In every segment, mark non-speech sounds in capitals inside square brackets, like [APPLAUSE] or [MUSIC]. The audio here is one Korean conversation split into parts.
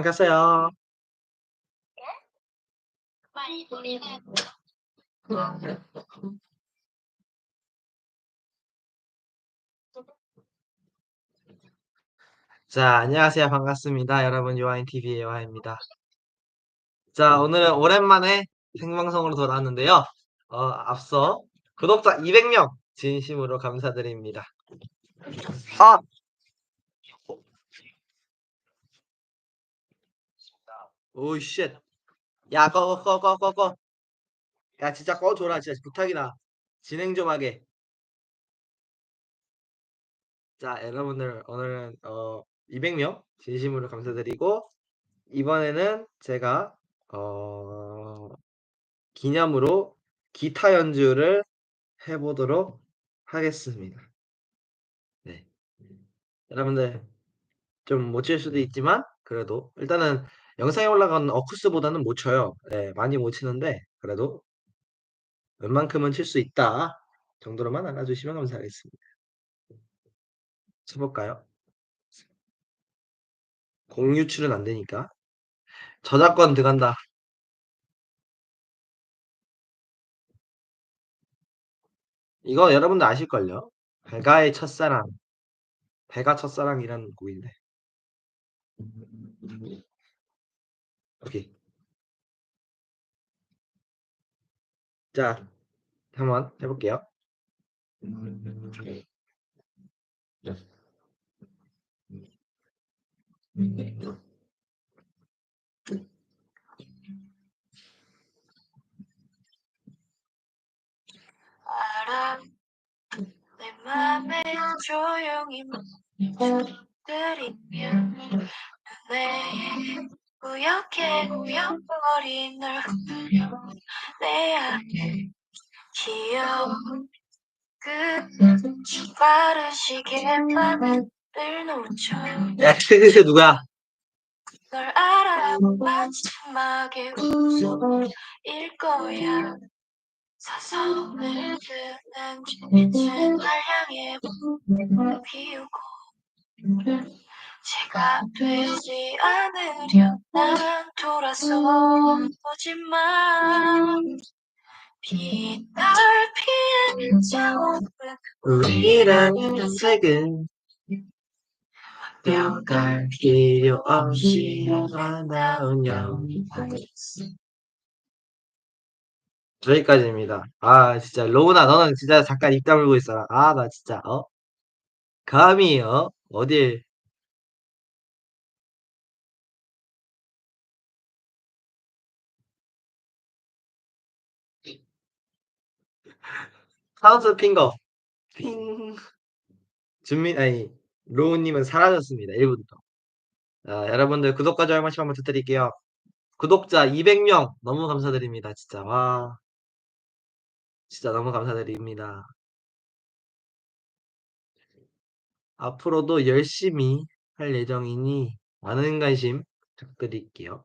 켰어요. 많이 돌리는 자, 안녕하세요. 반갑습니다. 여러분, 요하인TV의 요하입니다. 자, 오늘은 오랜만에 생방송으로 돌아왔는데요. 어, 앞서 구독자 200명 진심으로 감사드립니다. 아! 오이 쉣. 야, 꺼, 꺼, 꺼, 꺼, 꺼. 야, 진짜 꺼줘라. 진짜 부탁이다. 진행 좀 하게. 자, 여러분들, 오늘은, 어, 200명 진심으로 감사드리고, 이번에는 제가, 어, 기념으로 기타 연주를 해보도록 하겠습니다. 네. 여러분들, 좀 못 칠 수도 있지만, 그래도, 일단은, 영상에 올라간 어쿠스보다는 못 쳐요. 네, 많이 못 치는데, 그래도, 웬만큼은 칠 수 있다. 정도로만 알아주시면 감사하겠습니다. 쳐볼까요? 공유출은 안 되니까. 저작권 들어간다. 이거 여러분들 아실걸요? 배가의 첫사랑. 배가 첫사랑이라는 곡인데. 오케이. 자, 한번 해볼게요. 알아 내 맘에 조용히 들이면 눈에 우옇게 우연거린 널 흔들려 내 안에 귀여운 그 빠른 시계만을 놓쳐 야, 그 누가? 널 알아 마지막에 웃음일 거야 사선을 드는 빛은 날 향해 피우고 제가 되지 않으려 나는 돌아서 오지만 빛날 피해 자원은 우리라는 색은 별갈 필요 없이 아름다운 영이 여기까지입니다. 아, 진짜, 로우나, 너는 진짜 잠깐 입 다물고 있어라. 아, 나 진짜, 어? 감히, 어? 어딜, 사우스 핑거. 핑. 준민, 아니, 로우님은 사라졌습니다. 1분부터. 자, 여러분들 구독과 좋아요 한 번씩 한번 부탁드릴게요. 구독자 200명 너무 감사드립니다. 진짜, 와. 진짜 너무 감사드립니다. 앞으로도 열심히 할 예정이니 많은 관심 부탁드릴게요.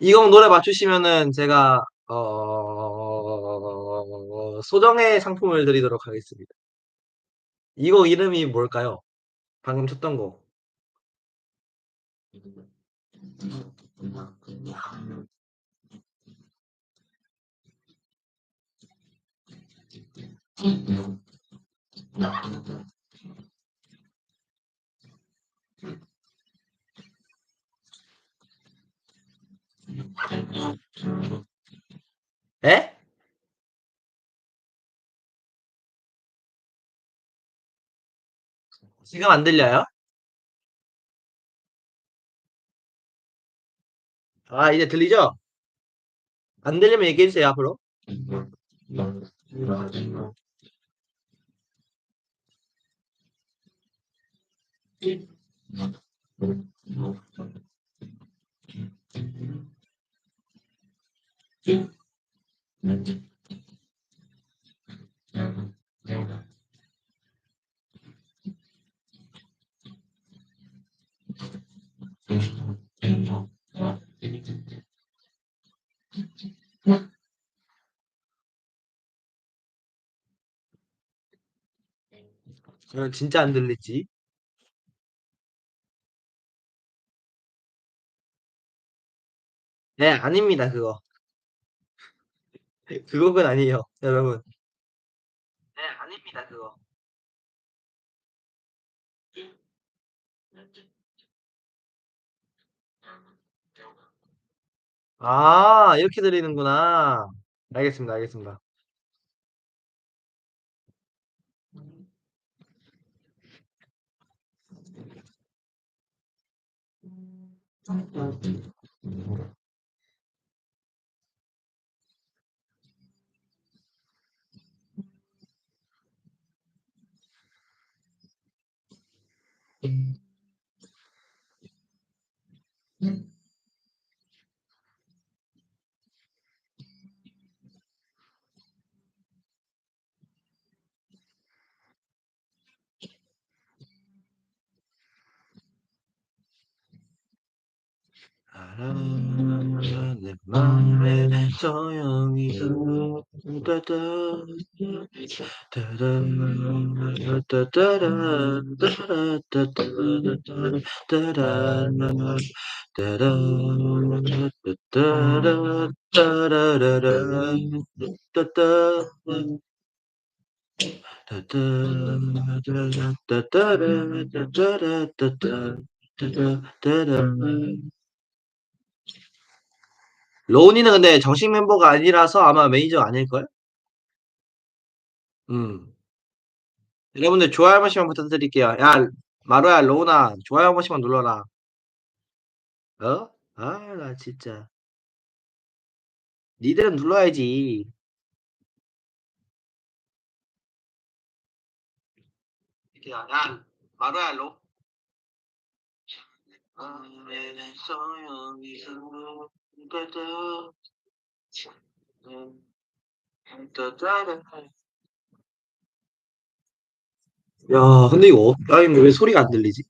이 곡 노래 맞추시면은 제가 어... 소정의 상품을 드리도록 하겠습니다. 이 곡 이름이 뭘까요? 방금 쳤던 곡. 에? 지금 안 들려요? 아, 이제 들리죠? 안 들리면 얘기해 주세요 앞으로. 그럼 진짜 안 들리지? 네 아닙니다 그거. [LAUGHS] 그 곡은 아니에요 여러분. 네 아닙니다 그거. 아 이렇게 들리는구나. 알겠습니다, 알겠습니다. 알아 내 맘에 조용히 로운이는 근데 정식 멤버가 아니라서 아마 매니저 아닐걸? 음. 여러분들 좋아요 한 번씩만 부탁드릴게요. 야 마루야 로운아 좋아요 한 번씩만 눌러라. 어? 아 나 진짜. 니들은 눌러야지. 이렇게 야 마루야 로 따다 따따라 야 근데 이거 아니 왜 소리가 안 들리지?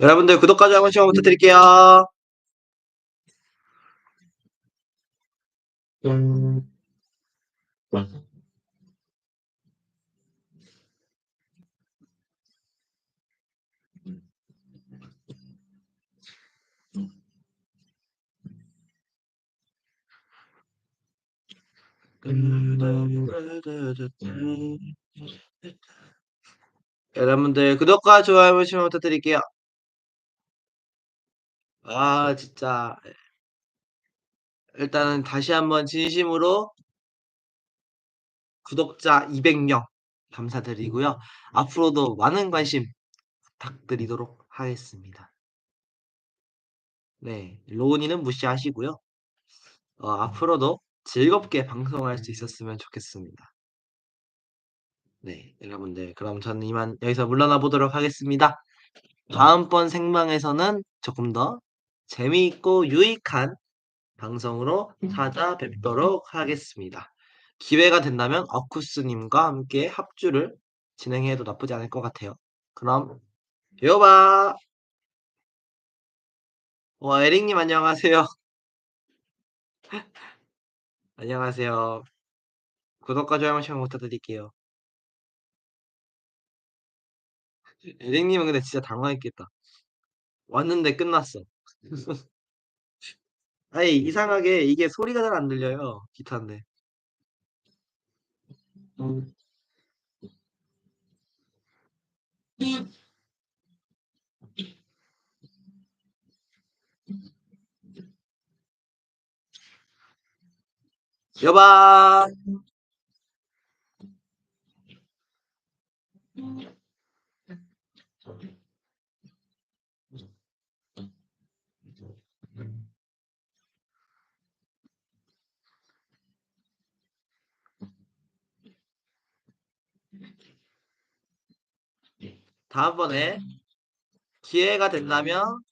여러분들 구독과 좋아요. 한 번씩만 부탁드릴게요. 여러분들 구독과 좋아요 한 번씩만 부탁드릴게요. 아 진짜 일단은 다시 한번 진심으로 구독자 200명 감사드리고요. 앞으로도 많은 관심 부탁드리도록 하겠습니다. 네. 로운이는 무시하시고요. 어 앞으로도 즐겁게 방송할 수 있었으면 좋겠습니다. 네. 여러분들 그럼 저는 이만 여기서 물러나 보도록 하겠습니다. 다음번 생방에서는 조금 더 재미있고 유익한 방송으로 찾아뵙도록 하겠습니다. 기회가 된다면 어쿠스 님과 함께 합주를 진행해도 나쁘지 않을 것 같아요. 그럼 요바. 와 에릭 님 안녕하세요. [LAUGHS] 안녕하세요. 구독과 좋아요 한 번씩만 부탁드릴게요. 에릭 님은 근데 진짜 당황했겠다. 왔는데 끝났어. [LAUGHS] 아니 이상하게 이게 소리가 잘 안 들려요, 기타인데. 여봐. 다음번에 기회가 된다면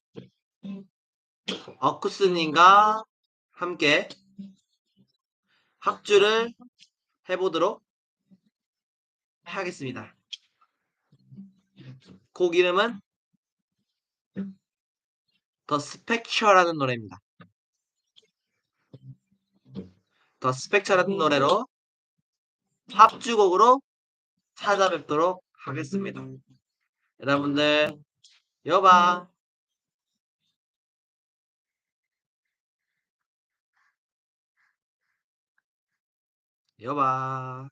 어쿠스님과 함께 합주를 해보도록 하겠습니다. 곡 이름은 더 스펙처라는 노래입니다. 더 스펙처라는 노래로 합주곡으로 찾아뵙도록 하겠습니다. 여러분들 여봐. 여봐